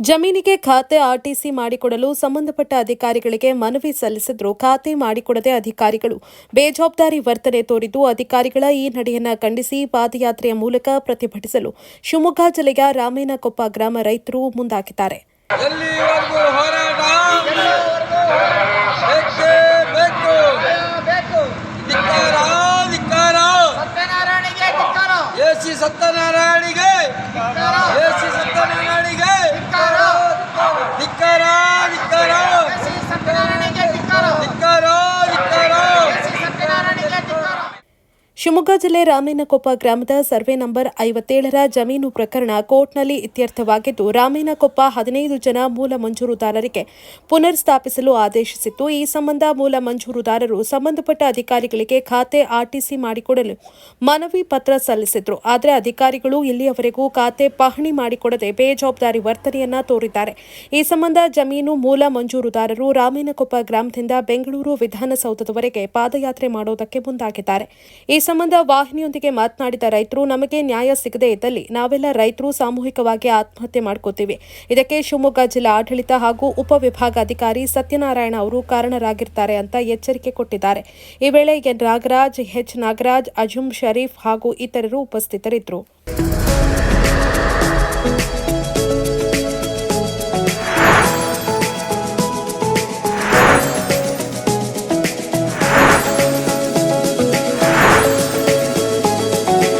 ಜಮೀನಿಗೆ ಖಾತೆ ಆರ್ಟಿಸಿ ಮಾಡಿಕೊಡಲು ಸಂಬಂಧಪಟ್ಟ ಅಧಿಕಾರಿಗಳಿಗೆ ಮನವಿ ಸಲ್ಲಿಸಿದ್ರು ಖಾತೆ ಮಾಡಿಕೊಡದೆ ಅಧಿಕಾರಿಗಳು ಬೇಜವಾಬ್ದಾರಿ ವರ್ತನೆ ತೋರಿದ್ದು ಅಧಿಕಾರಿಗಳ ಈ ನಡೆಯನ್ನು ಖಂಡಿಸಿ ಪಾದಯಾತ್ರೆಯ ಮೂಲಕ ಪ್ರತಿಭಟಿಸಲು ಶಿವಮೊಗ್ಗ ಜಿಲ್ಲೆಯ ರಾಮೇನಕೊಪ್ಪ ಗ್ರಾಮ ರೈತರು ಮುಂದಾಗಿದ್ದಾರೆ. ಸತ್ಯನಾರಾಯಣಿಗೆ ಧಿಕ್ಕಾರ ಎಸಿ ಸತ್ಯನಾರಾಯಣಿಗೆ ಎಸಿ ಸತ್ಯನಾರಾಯಣಿಗೆ ಧಿಕ್ಕಾರ ಧಿಕ್ಕಾರ ಶ್ರೀ ಸತ್ಯನಾರಾಯಣಿಗೆ ಧಿಕ್ಕಾರ ಧಿಕ್ಕಾರ ಧಿಕ್ಕಾರ ಶ್ರೀ ಸತ್ಯನಾರಾಯಣಿಗೆ ಧಿಕ್ಕಾರ ಶಿವಮೊಗ್ಗ ಜಿಲ್ಲೆ ರಾಮೇನಕೊಪ್ಪ ಗ್ರಾಮದ ಸರ್ವೆ ನಂಬರ್ ಐವತ್ತೇಳರ ಜಮೀನು ಪ್ರಕರಣ ಕೋರ್ಟ್ನಲ್ಲಿ ಇತ್ಯರ್ಥವಾಗಿದ್ದು, ರಾಮೇನಕೊಪ್ಪ ಹದಿನೈದು ಜನ ಮೂಲ ಮಂಜೂರುದಾರರಿಗೆ ಪುನರ್ ಸ್ಥಾಪಿಸಲು ಆದೇಶಿಸಿತ್ತು. ಈ ಸಂಬಂಧ ಮೂಲ ಮಂಜೂರುದಾರರು ಸಂಬಂಧಪಟ್ಟ ಅಧಿಕಾರಿಗಳಿಗೆ ಖಾತೆ ಆರ್ಟಿಸಿ ಮಾಡಿಕೊಡಲು ಮನವಿ ಪತ್ರ ಸಲ್ಲಿಸಿದ್ರು. ಆದರೆ ಅಧಿಕಾರಿಗಳು ಇಲ್ಲಿಯವರೆಗೂ ಖಾತೆ ಪಹಣಿ ಮಾಡಿಕೊಡದೆ ಬೇಜವಾಬ್ದಾರಿ ವರ್ತನೆಯನ್ನ ತೋರಿದ್ದಾರೆ. ಈ ಸಂಬಂಧ ಜಮೀನು ಮೂಲ ಮಂಜೂರುದಾರರು ರಾಮೇನಕೊಪ್ಪ ಗ್ರಾಮದಿಂದ ಬೆಂಗಳೂರು ವಿಧಾನಸೌಧದವರೆಗೆ ಪಾದಯಾತ್ರೆ ಮಾಡೋದಕ್ಕೆ ಮುಂದಾಗಿದ್ದಾರೆ. ಈ ಸಂಬಂಧ ವಾಹಿನಿಯೊಂದಿಗೆ ಮಾತನಾಡಿದ ರೈತರು, ನಮಗೆ ನ್ಯಾಯ ಸಿಗದೇ ಇದ್ದಲ್ಲಿ ನಾವೆಲ್ಲ ರೈತರು ಸಾಮೂಹಿಕವಾಗಿ ಆತ್ಮಹತ್ಯೆ ಮಾಡ್ಕೋತೀವಿ. ಇದಕ್ಕೆ ಶಿವಮೊಗ್ಗ ಜಿಲ್ಲಾ ಆಡಳಿತ ಹಾಗೂ ಉಪವಿಭಾಗಾಧಿಕಾರಿ ಸತ್ಯನಾರಾಯಣ ಅವರು ಕಾರಣರಾಗಿರ್ತಾರೆ ಅಂತ ಎಚ್ಚರಿಕೆ ಕೊಟ್ಟಿದ್ದಾರೆ. ಈ ವೇಳೆ ಎನ್. ನಾಗರಾಜ್, ಎಚ್. ನಾಗರಾಜ್, ಅಜುಮ್ ಶರೀಫ್ ಹಾಗೂ ಇತರರು ಉಪಸ್ಥಿತರಿದ್ದರು.